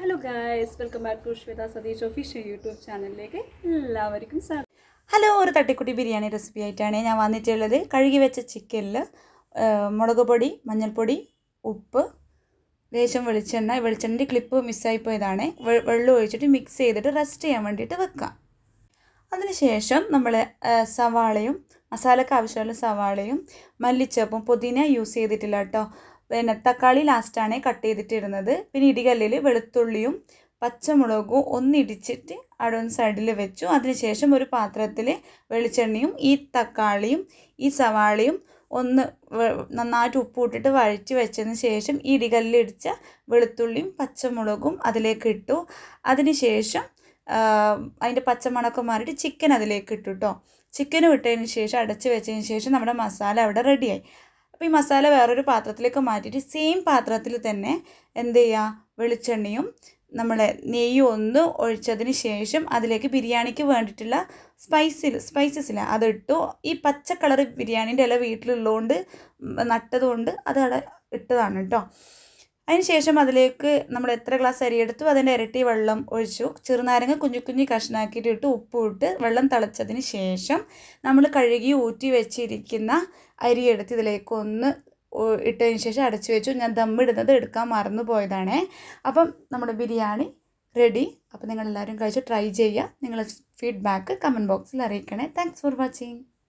Hello guys welcome back to Shweta Satheesh official YouTube ചാനലിലേക്ക് എല്ലാവർക്കും സ്വാഗതം. ഹലോ ഒരു തട്ടിക്കുട്ടി ബിരിയാണി റെസിപ്പി ആയിട്ടാണ് ഞാൻ വന്നിട്ടുള്ളത്. കഴുകി വെച്ച ചിക്കനിൽ മുളക് പൊടി മഞ്ഞൾപ്പൊടി ഉപ്പ് ലേശം വെളിച്ചെണ്ണ. വെളിച്ചെണ്ണന്റെ ക്ലിപ്പ് മിസ്സായി പോയതാണ്. വെ- വെള്ളം ഒഴിച്ചിട്ട് മിക്സ് ചെയ്തിട്ട് റെസ്റ്റ് ചെയ്യാൻ വേണ്ടിയിട്ട് വെക്കാം. അതിനുശേഷം നമ്മൾ സവാളയും മസാലയ്ക്ക് ആവശ്യമുള്ള സവാളയും മല്ലിച്ചപ്പും പുതിന യൂസ് ചെയ്തിട്ടില്ല കേട്ടോ പിന്നെ തക്കാളി ലാസ്റ്റാണ് കട്ട് ചെയ്തിട്ടിരുന്നത്. പിന്നെ ഇടികല്ലിൽ വെളുത്തുള്ളിയും പച്ചമുളകും ഒന്നിടിച്ചിട്ട് അവിടെ സൈഡിൽ വെച്ചു. അതിനുശേഷം ഒരു പാത്രത്തിൽ വെളിച്ചെണ്ണയും ഈ തക്കാളിയും ഈ സവാളയും ഒന്ന് നന്നായിട്ട് ഉപ്പ് ഇട്ടിട്ട് വഴറ്റി വെച്ചതിന് ശേഷം ഈ ഇടികല്ലിടിച്ച വെളുത്തുള്ളിയും പച്ചമുളകും അതിലേക്ക് ഇട്ടു. അതിനുശേഷം അതിന്റെ പച്ചമണക്കം മാറിയിട്ട് ചിക്കൻ അതിലേക്ക് ഇട്ടു കേട്ടോ ചിക്കനും ഇട്ടതിന് ശേഷം അടച്ച് വെച്ചതിന് ശേഷം നമ്മുടെ മസാല അവിടെ റെഡിയായി അപ്പോൾ ഈ മസാല വേറൊരു പാത്രത്തിലേക്ക് മാറ്റിയിട്ട് സെയിം പാത്രത്തിൽ തന്നെ എന്ത് ചെയ്യുക വെളിച്ചെണ്ണയും നമ്മളെ നെയ്യും ഒന്ന് ഒഴിച്ചതിന് ശേഷം അതിലേക്ക് ബിരിയാണിക്ക് വേണ്ടിയിട്ടുള്ള സ്പൈസിൽ സ്പൈസസില്ല അതിട്ടു. ഈ പച്ച കളർ ബിരിയാണീന്റെ ഇല വീട്ടിലുള്ളതുകൊണ്ട് നട്ടതുകൊണ്ട് അത് ഇട്ടതാണ് കേട്ടോ അതിന് ശേഷം അതിലേക്ക് നമ്മൾ എത്ര ഗ്ലാസ് അരി എടുത്തു അതിന്റെ ഇരട്ടി വെള്ളം ഒഴിച്ചു. ചെറുനാരങ്ങ കുഞ്ഞു കുഞ്ഞു കഷ്ണാക്കിയിട്ട് ഇട്ട് ഉപ്പ് ഇട്ട് വെള്ളം തിളച്ചതിന് ശേഷം നമ്മൾ കഴുകി ഊറ്റി വെച്ചിരിക്കുന്ന അരി എടുത്ത് ഇതിലേക്ക് ഒന്ന് ഇട്ടതിന് ശേഷം അടച്ചു വെച്ചു. ഞാൻ ദമ്മിടുന്നത് എടുക്കാൻ മറന്നു പോയതാണേ. അപ്പം നമ്മുടെ ബിരിയാണി റെഡി അപ്പം നിങ്ങളെല്ലാവരും കഴിച്ച് ട്രൈ ചെയ്യുക. നിങ്ങളുടെ ഫീഡ്ബാക്ക് കമന്റ് ബോക്സിൽ അറിയിക്കണേ. Thanks for watching